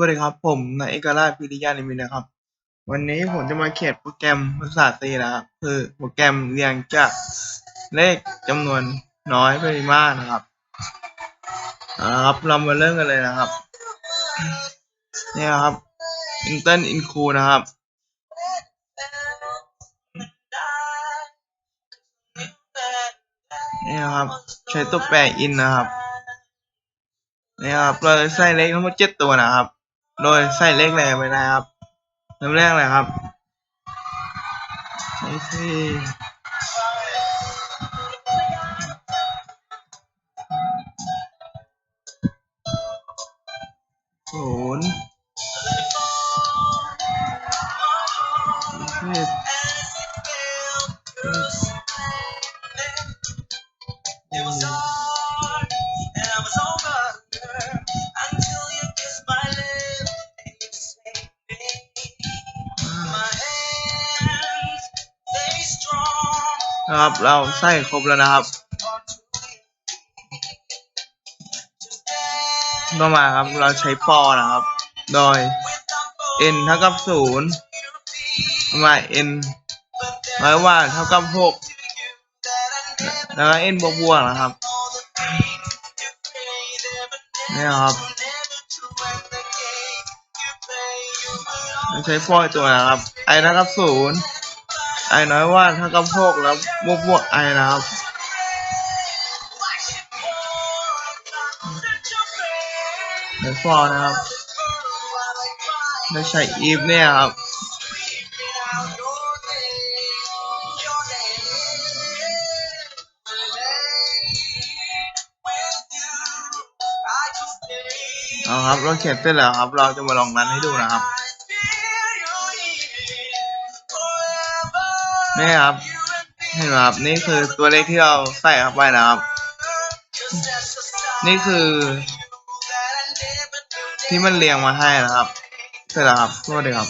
วัสดีครับ ผมนายเอกราชพิริยานิมิตนะครับ วันนี้ผมจะมาเขียนโปรแกรมภาษา C นะครับคือโปรแกรมเรียงจากเลขจำนวนน้อยไปมากนะครับเอาละครับ เรามาเริ่มกันเลยนะครับ เนี่ยครับ Intel Inclu นะครับนี่ครับ ใช้ตัวแปร in นะครับนี่ครับ เราใส่เลขทั้งหมดเจ็ดตัวนะครับ โดยใส่เลขแรกไปนะครับเริ่มแรกเลยครับใช่สิศูนย์สิบหนึ่ นะครับ เราใส่ครบแล้วนะครับต่อมาครับเราใช้ for นะครับ โดย n เท่ากับศูนย์มา n ร้อยว่าเท่ากับหกแล้วก็ n บวกบวกนะครับนี่ครับเราใช้ for อีกตัวนะครับ i เท่ากับศูนย์ i น้อยว่าเท่ากับหกแล้วบวกบวก i นะครับใช้ for นะครับเราใช้ if เนี่ยครับเอาครับเราเขียนเสร็จแล้วครับ เราจะมาลองรันให้ดูนะครับ นี่ครับเห็นไหมครับนี่คือตัวเลขที่เราใส่เข้าไปนะครับ นี่คือ ที่มันเรียงมาให้นะครับเสร็จแล้วครับสวัสดีครับ